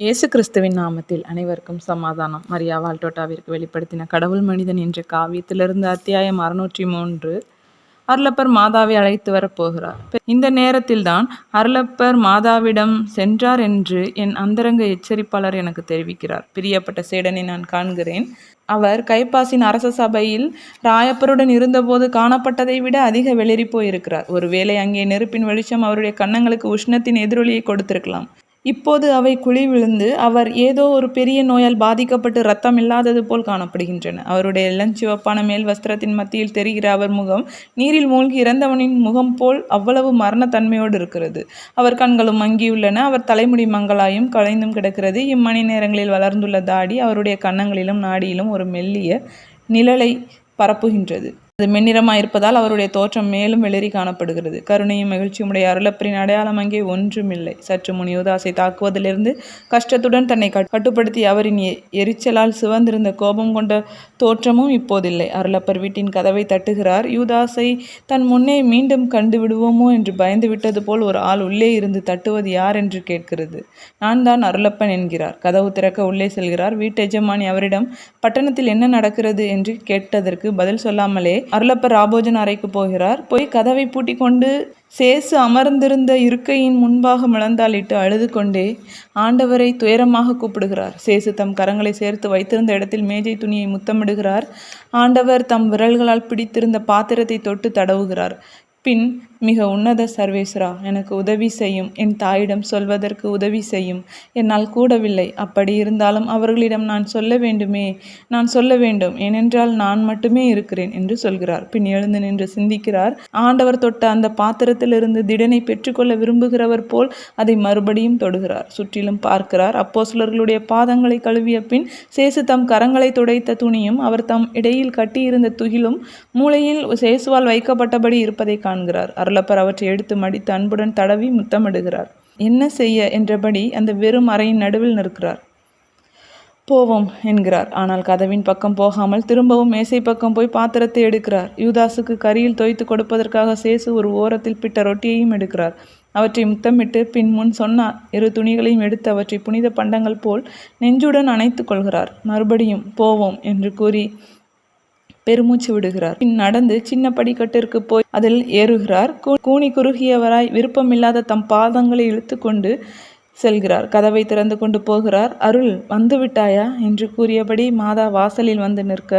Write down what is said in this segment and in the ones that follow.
இயேசு கிறிஸ்துவின் நாமத்தில் அனைவருக்கும் சமாதானம். மரியா வால்டோட்டாவிற்கு வெளிப்படுத்தின கடவுள் மனிதன் என்ற காவியத்திலிருந்து அத்தியாயம் அறுநூற்றி மூன்று அருளப்பர் மாதாவை அழைத்து வரப் போகிறார் இந்த நேரத்தில்தான் அருளப்பர் மாதாவிடம் சென்றார் என்று என் அந்தரங்க எச்சரிப்பாளர் எனக்கு தெரிவிக்கிறார். பிரியப்பட்ட சேடனை நான் காண்கிறேன். அவர் கைப்பாசின் அரச சபையில் ராயப்பருடன் இருந்தபோது காணப்பட்டதை விட அதிக வெளிரி போயிருக்கிறார் ஒருவேளை அங்கே நெருப்பின் வெளிச்சம் அவருடைய கன்னங்களுக்கு உஷ்ணத்தின் எதிரொலியை கொடுத்திருக்கலாம். இப்போது அவை குழி விழுந்து அவர் ஏதோ ஒரு பெரிய நோயால் பாதிக்கப்பட்டு ரத்தம் இல்லாதது போல் காணப்படுகின்றன. அவருடைய இளஞ்சிவப்பான மேல் வஸ்திரத்தின் மத்தியில் தெரிகிற அவர் முகம் நீரில் மூழ்கி இறந்தவனின் முகம் போல் அவ்வளவு மரணத்தன்மையோடு இருக்கிறது. அவர் கண்களும் மங்கியுள்ளன. அவர் தலைமுடி மங்களாயும் கலைந்தும் கிடக்கிறது. இம்மணி நேரங்களில் வளர்ந்துள்ள தாடி அவருடைய கன்னங்களிலும் நாடியிலும் ஒரு மெல்லிய நிழலை பரப்புகின்றது. அது மென்னிறமாக இருப்பதால் அவருடைய தோற்றம் மேலும் வெளிரி காணப்படுகிறது. கருணையும் மகிழ்ச்சியும் உடைய அருளப்பரின் அடையாளம் அங்கே ஒன்றுமில்லை. சற்று முன் யூதாசை தாக்குவதிலிருந்து கஷ்டத்துடன் தன்னை கட்டுப்படுத்தி அவரின் எரிச்சலால் சிவந்திருந்த கோபம் கொண்ட தோற்றமும் இப்போதில்லை. அருளப்பர் வீட்டின் கதவை தட்டுகிறார். யூதாசை தன் முன்னே மீண்டும் கண்டு விடுவோமோ என்று பயந்து விட்டது போல் ஒரு ஆள் உள்ளே இருந்து தட்டுவது யார் என்று கேட்கிறது. நான் தான் அருளப்பன் என்கிறார். கதவு திறக்க உள்ளே செல்கிறார். வீட்டு எஜமானி அவரிடம் பட்டணத்தில் என்ன நடக்கிறது? என்று கேட்டதற்கு பதில் சொல்லாமலே அருளப்பர் ராபோஜன் அறைக்கு போகிறார். போய் கதவை பூட்டி கொண்டு சேசு அமர்ந்திருந்த இருக்கையின் முன்பாக முழந்தாளிட்டு அழுது கொண்டே ஆண்டவரை துயரமாக கூப்பிடுகிறார். சேசு தம் கரங்களை சேர்த்து வைத்திருந்த இடத்தில் மேஜை துணியை முத்தமிடுகிறார். ஆண்டவர் தம் விரல்களால் பிடித்திருந்த பாத்திரத்தை தொட்டு தடவுகிறார். பின் மிக உன்னத சர்வேஸ்வரா எனக்கு உதவி செய்யும். என் தாயிடம் சொல்வதற்கு உதவி செய்யும். என்னால் கூடவில்லை. அப்படி இருந்தாலும் அவர்களிடம் நான் சொல்ல வேண்டுமே. நான் சொல்ல வேண்டும். ஏனென்றால் நான் மட்டுமே இருக்கிறேன் என்று சொல்கிறார். பின் எழுந்து நின்று சிந்திக்கிறார். ஆண்டவர் தொட்ட அந்த பாத்திரத்திலிருந்து திடனை பெற்றுக்கொள்ள விரும்புகிறவர் போல் அதை மறுபடியும் தொடுகிறார். சுற்றிலும் பார்க்கிறார். அப்போ சிலர்களுடைய பாதங்களை கழுவிய பின் சேசு தம் கரங்களை துடைத்த துணியும் அவர் தம் இடையில் கட்டியிருந்த துகிலும் மூளையில் சேசுவால் வைக்கப்பட்டபடி இருப்பதை காண்கிறார். அருள் அருளப்பர் அவற்றை எடுத்து மடித்து அன்புடன் தடவி முத்தமிடுகிறார். என்ன செய்ய? என்றபடி அந்த வெறும் அறையின் நடுவில் நிற்கிறார். போவோம் என்கிறார். ஆனால் கதவின் பக்கம் போகாமல் திரும்பவும் மேசை பக்கம் போய் பாத்திரத்தை எடுக்கிறார். யூதாசுக்கு கரியில் தோய்த்து கொடுப்பதற்காக சேசு ஒரு ஓரத்தில் பிட்ட ரொட்டியையும் எடுக்கிறார். அவற்றை முத்தமிட்டு பின் முன் சொன்னார் இரு துணிகளையும் எடுத்து அவற்றை புனித பண்டங்கள் போல் நெஞ்சுடன் அணைத்து கொள்கிறார். மறுபடியும் போவோம் என்று கூறி பெருமூச்சு விடுகிறார். பின் நடந்து சின்ன படிக்கட்டிற்கு போய் அதில் ஏறுகிறார். கூனி குறுகியவராய் விருப்பமில்லாத தம் பாதங்களை இழுத்து கொண்டு செல்கிறார். கதவை திறந்து கொண்டு போகிறார். அருள் வந்து விட்டாயா? என்று கூறியபடி மாதா வாசலில் வந்து நிற்க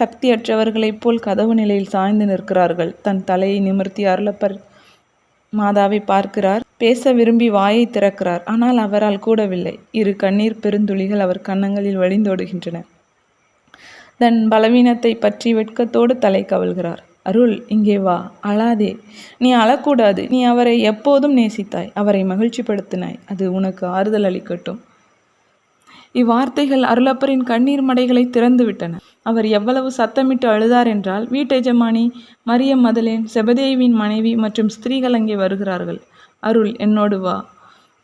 சக்தியற்றவர்களைப் போல் கதவு நிலையில் சாய்ந்து நிற்கிறார்கள். தன் தலையை நிமிர்த்தி அருளப்பர் மாதாவை பார்க்கிறார். பேச விரும்பி வாயை திறக்கிறார். ஆனால் அவரால் கூடவில்லை. இரு கண்ணீர் பெருந்துளிகள் அவர் கன்னங்களில் வழிந்தோடுகின்றன. தன் பலவீனத்தை பற்றி வெட்கத்தோடு தலை கவல்கிறார் அருள் இங்கே வா அழாதே. நீ அழக்கூடாது. நீ அவரை எப்போதும் நேசித்தாய். அவரை மகிழ்ச்சிப்படுத்தினாய். அது உனக்கு ஆறுதல் அளிக்கட்டும். இவ்வார்த்தைகள் அருளப்பரின் கண்ணீர் மடைகளை திறந்துவிட்டன. அவர் எவ்வளவு சத்தமிட்டு அழுதார் என்றால் வீட்டெஜமானி மரியம் மதலேன் செபதேவின் மனைவி மற்றும் ஸ்திரீகள் அங்கே வருகிறார்கள். அருள் என்னோடு வா.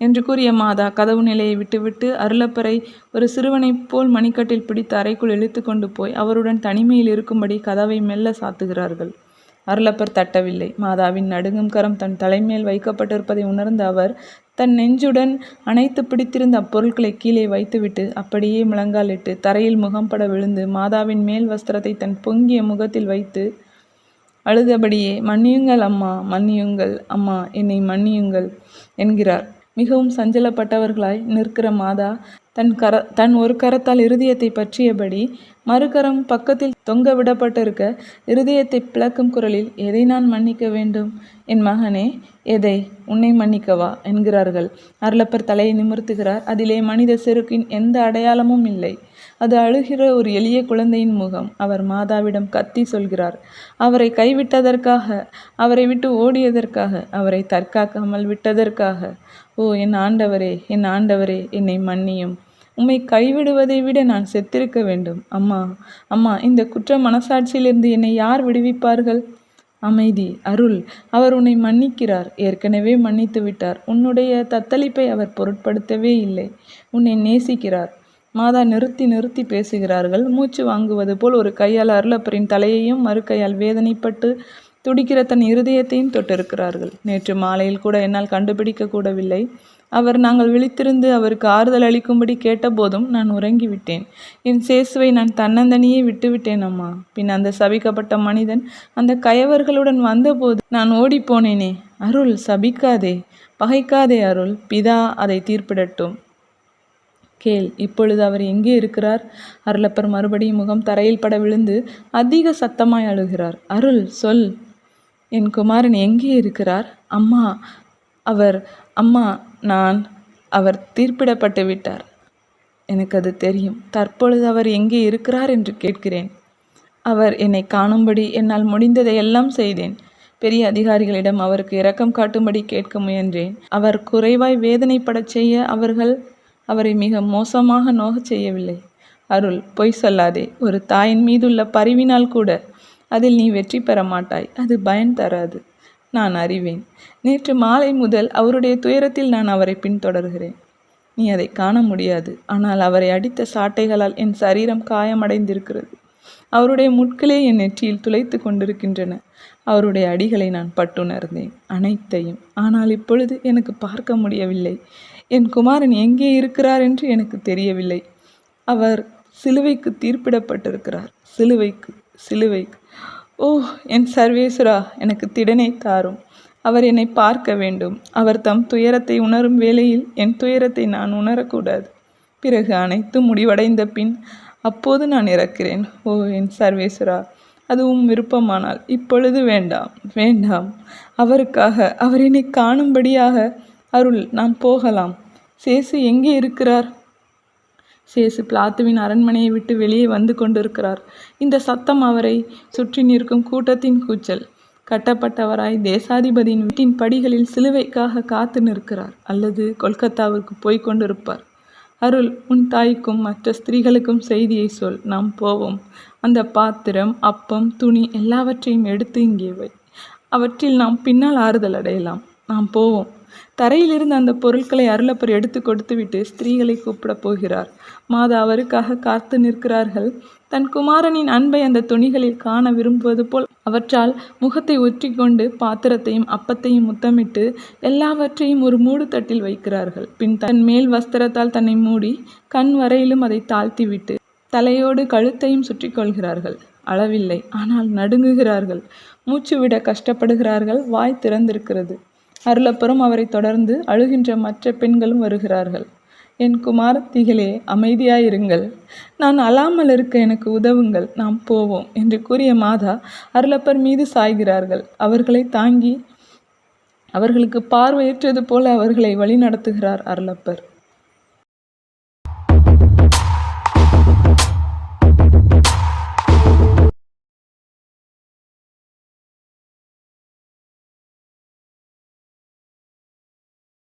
என்று கூறிய மாதா கதவு நிலையை விட்டுவிட்டு அருளப்பரை ஒரு சிறுவனைப் போல் மணிக்கட்டில் பிடித்து அறைக்குள் இழுத்து கொண்டு போய் அவருடன் தனிமையில் இருக்கும்படி கதவை மெல்ல சாத்துகிறார்கள். அருளப்பர் தட்டவில்லை. மாதாவின் நடுங்கும் கரம் தன் தலைமேல் வைக்கப்பட்டிருப்பதை உணர்ந்த அவர் தன் நெஞ்சுடன் அணைத்து பிடித்திருந்த அப்பொருட்களை கீழே வைத்துவிட்டு அப்படியே முழங்காலிட்டு தரையில் முகம்பட விழுந்து மாதாவின் மேல் வஸ்திரத்தை தன் பொங்கிய முகத்தில் வைத்து அழுதபடியே மன்னியுங்கள் அம்மா மன்னியுங்கள். அம்மா என்னை மன்னியுங்கள் என்கிறார். மிகவும் சஞ்சலப்பட்டவர்களாய் நிற்கிற மாதா தன் கர தன் ஒரு கரத்தால் இருதயத்தை பற்றியபடி மறுகரம் பக்கத்தில் தொங்க விடப்பட்டிருக்க இருதயத்தை பிளக்கும் குரலில் எதை நான் மன்னிக்க வேண்டும்? என் மகனே எதை? உன்னை மன்னிக்கவா? என்கிறார்கள். அருளப்பர் தலையை நிமிர்த்துகிறார். அதிலே மனித செருக்கின் எந்த அடையாளமும் இல்லை. அது அழுகிற ஒரு எளிய குழந்தையின் முகம். அவர் மாதாவிடம் கத்தி சொல்கிறார். அவரை கைவிட்டதற்காக அவரை விட்டு ஓடியதற்காக அவரை தற்காக்காமல் விட்டதற்காக. ஓ என் ஆண்டவரே என் ஆண்டவரே என்னை மன்னியும். உம்மை கைவிடுவதை விட நான் செத்திருக்க வேண்டும். அம்மா அம்மா இந்த குற்ற மனசாட்சியிலிருந்து என்னை யார் விடுவிப்பார்கள்? அமைதி அருள். அவர் உன்னை மன்னிக்கிறார். ஏற்கனவே மன்னித்து விட்டார் உன்னுடைய தத்தளிப்பை அவர் பொருட்படுத்தவே இல்லை. உன்னை நேசிக்கிறார். மாதா நிறுத்தி நிறுத்தி பேசுகிறார்கள். மூச்சு வாங்குவது போல் ஒரு கையால் அருளப்பரின் தலையையும் மறு கையால் வேதனைப்பட்டு துடிக்கிற தன் இருதயத்தையும் தொட்டிருக்கிறார்கள். நேற்று மாலையில் கூட என்னால் கண்டுபிடிக்க கூடவில்லை. அவர் நாங்கள் விழித்திருந்து அவருக்கு ஆறுதல் அளிக்கும்படி கேட்டபோதும் நான் உறங்கிவிட்டேன். என் சேசுவை நான் தன்னந்தனியே விட்டுவிட்டேன் அம்மா. பின் அந்த சபிக்கப்பட்ட மனிதன் அந்த கயவர்களுடன் வந்தபோது நான் ஓடிப்போனேனே. அருள் சபிக்காதே. பகைக்காதே அருள். பிதா அதை தீர்ப்பிடட்டும். கேள் இப்பொழுது அவர் எங்கே இருக்கிறார்? அருளப்பர் மறுபடியும் முகம் தரையில் பட விழுந்து அதிக சத்தமாய் அழுகிறார். அருள் சொல். என் குமாரன் எங்கே இருக்கிறார்? அம்மா அவர் அம்மா நான். அவர் தீர்ப்பிடப்பட்டு விட்டார். எனக்கு அது தெரியும். தற்பொழுது அவர் எங்கே இருக்கிறார் என்று கேட்கிறேன். அவர் என்னை காணும்படி என்னால் முடிந்ததை எல்லாம் செய்தேன். பெரிய அதிகாரிகளிடம் அவருக்கு இரக்கம் காட்டும்படி கேட்க முயன்றேன். அவர் குறைவாய் வேதனைப்படச் செய்ய அவர்கள் அவரை மிக மோசமாக நோகச் செய்யவில்லை. அருள் பொய் சொல்லாதே. ஒரு தாயின் மீதுள்ள பரிவினால் கூட அதில் நீ வெற்றி பெற மாட்டாய் அது பயன் தராது. நான் அறிவேன். நேற்று மாலை முதல் அவருடைய துயரத்தில் நான் அவரை பின்தொடர்கிறேன். நீ அதை காண முடியாது. ஆனால் அவரை அடித்த சாட்டைகளால் என் சரீரம் காயமடைந்திருக்கிறது. அவருடைய முட்களே என் நெற்றியில் துளைத்து கொண்டிருக்கின்றன. அவருடைய அடிகளை நான் பட்டுணர்ந்தேன். அனைத்தையும். ஆனால் இப்பொழுது எனக்கு பார்க்க முடியவில்லை. என் குமாரன் எங்கே இருக்கிறார் என்று எனக்கு தெரியவில்லை. அவர் சிலுவைக்கு தீர்ப்பிடப்பட்டிருக்கிறார். சிலுவைக்கு சிலுவைக்கு. ஓ என் சர்வேஸ்வரா எனக்கு திடனை தாரும். அவர் என்னை பார்க்க வேண்டும். அவர் தம் துயரத்தை உணரும் வேளையில் என் துயரத்தை நான் உணரக்கூடாது. பிறகு அனைத்தும் முடிவடைந்த பின் அப்போது நான் இறக்கிறேன். ஓ என் சர்வேஸ்வரா அதுவும் விருப்பமானால் இப்பொழுது வேண்டாம் வேண்டாம். அவருக்காக அவர் என்னை காணும்படியாக அருள் நாம் போகலாம். சேசு எங்கே இருக்கிறார்? சேசு பிளாத்துவின் அரண்மனையை விட்டு வெளியே வந்து கொண்டிருக்கிறார். இந்த சத்தம் அவரை சுற்றி நிற்கும் கூட்டத்தின் கூச்சல். கட்டப்பட்டவராய் தேசாதிபதியின் வீட்டின் படிகளில் சிலுவைக்காக காத்து நிற்கிறார். அல்லது கொல்கத்தாவிற்கு போய் கொண்டிருப்பார். அருள் உன் தாய்க்கும் மற்ற ஸ்திரீகளுக்கும் செய்தியை சொல். நாம் போவோம். அந்த பாத்திரம் அப்பம் துணி எல்லாவற்றையும் எடுத்து இங்கே வை. அவற்றில் நாம் பின்னால் ஆறுதல் அடையலாம். நாம் போவோம். தரையிலிருந்து அந்த பொருட்களை அருளப்பர் எடுத்து கொடுத்துவிட்டு ஸ்திரீகளை கூப்பிடப் போகிறார். மாதா அவருக்காக காத்து நிற்கிறார்கள். தன் குமாரனின் அன்பை அந்த துணிகளில் காண விரும்புவது போல் அவற்றால் முகத்தை ஒற்றிக்கொண்டு பாத்திரத்தையும் அப்பத்தையும் முத்தமிட்டு எல்லாவற்றையும் ஒரு மூடு தட்டில் வைக்கிறார்கள். பின் தன் மேல் வஸ்திரத்தால் தன்னை மூடி கண் வரையிலும் அதை தாழ்த்திவிட்டு தலையோடு கழுத்தையும் சுற்றி கொள்கிறார்கள். அளவில்லை ஆனால் நடுங்குகிறார்கள். மூச்சு விட கஷ்டப்படுகிறார்கள். வாய் திறந்திருக்கிறது. அருளப்பரும் அவரை தொடர்ந்து அழுகின்ற மற்ற பெண்களும் வருகிறார்கள். என் குமாரத்திகளே அமைதியாயிருங்கள். நான் அழாமல் இருக்க எனக்கு உதவுங்கள். நாம் போவோம் என்று கூறிய மாதா அருளப்பர் மீது சாய்கிறார்கள். அவர்களை தாங்கி அவர்களுக்கு பார்வையற்றது போல அவர்களை வழி நடத்துகிறார் அருளப்பர்.